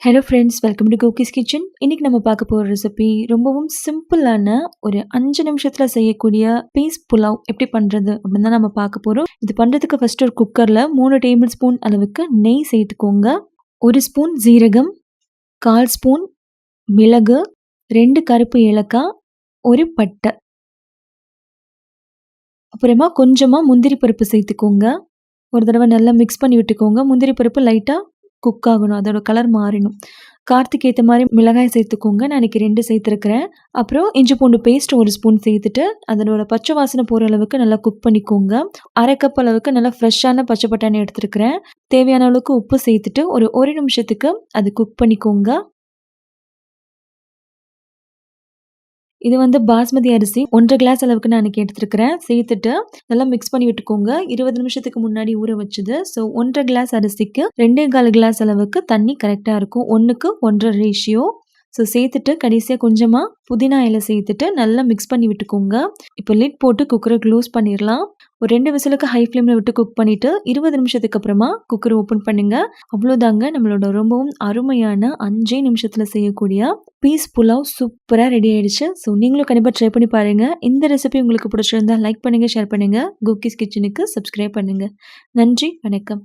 Hello friends welcome to கோகிஸ் kitchen இன்றைக்கி நம்ம பார்க்க போகிற ரெசிபி ரொம்பவும் சிம்பிளான ஒரு அஞ்சு நிமிஷத்தில் செய்யக்கூடிய பீஸ் புலாவ் எப்படி பண்ணுறது அப்படின்னு தான் நம்ம பார்க்க போகிறோம் இது பண்ணுறதுக்கு ஃபஸ்ட்டு ஒரு குக்கரில் மூணு டேபிள் ஸ்பூன் அளவுக்கு நெய் சேர்த்துக்கோங்க. ஒரு ஸ்பூன் ஜீரகம் கால் ஸ்பூன் மிளகு ரெண்டு கருப்பு ஏலக்காய் ஒரு பட்டை. அப்புறமா கொஞ்சமாக முந்திரி பருப்பு சேர்த்துக்கோங்க. ஒரு தடவை நல்லா மிக்ஸ் பண்ணி விட்டுக்கோங்க. முந்திரி பருப்பு லைட்டாக குக் ஆகணும் அதோட கலர் மாறிடும் கார்த்திக் ஏற்ற மாதிரி மிளகாய் சேர்த்துக்கோங்க. நான் இன்றைக்கி ரெண்டு சேர்த்துருக்குறேன். அப்புறம் இஞ்சி பூண்டு பேஸ்ட் ஒரு ஸ்பூன் சேர்த்துட்டு அதனோட பச்சை வாசனை போகிற அளவுக்கு நல்லா குக் பண்ணிக்கோங்க. அரை கப் அளவுக்கு நல்லா ஃப்ரெஷ்ஷான பச்சை பட்டாணி எடுத்துருக்கிறேன். தேவையான அளவுக்கு உப்பு சேர்த்துட்டு ஒரு ஒரு நிமிஷத்துக்கு அது குக் பண்ணிக்கோங்க. இது வந்து பாஸ்மதி அரிசி. ஒன்றரை கிளாஸ் அளவுக்கு நான் எனக்கு எடுத்துருக்கிறேன். சேர்த்துட்டு நல்லா மிக்ஸ் பண்ணி விட்டுக்கோங்க. இருபது நிமிஷத்துக்கு முன்னாடி ஊற வச்சது. ஸோ ஒன்றரை கிளாஸ் அரிசிக்கு ரெண்டே கால் கிளாஸ் அளவுக்கு தண்ணி கரெக்டாக இருக்கும். ஒன்றுக்கு ஒன்றரை ரேஷியோ ஸோ சேர்த்துட்டு கடைசியாக கொஞ்சமாக புதினா இலை சேர்த்துட்டு நல்லா மிக்ஸ் பண்ணி விட்டுக்கோங்க. இப்போ லிட் போட்டு குக்கரை க்ளோஸ் பண்ணிடலாம் ஒரு ரெண்டு விசிலுக்கு ஹை ஃப்ளேமில் விட்டு குக் பண்ணிவிட்டு இருபது நிமிஷத்துக்கு அப்புறமா குக்கரை ஓப்பன் பண்ணுங்கள் அவ்வளோதாங்க நம்மளோட ரொம்பவும் அருமையான அஞ்சே நிமிஷத்தில் செய்யக்கூடிய பீஸ் புலாவ் சூப்பராக ரெடி ஆகிடுச்சு ஸோ நீங்களும் கண்டிப்பாக ட்ரை பண்ணி பாருங்கள் இந்த ரெசிபி உங்களுக்கு பிடிச்சிருந்தா லைக் பண்ணுங்கள் ஷேர் பண்ணுங்கள் குக்கீஸ் கிச்சனுக்கு சப்ஸ்கிரைப் பண்ணுங்கள் நன்றி வணக்கம்.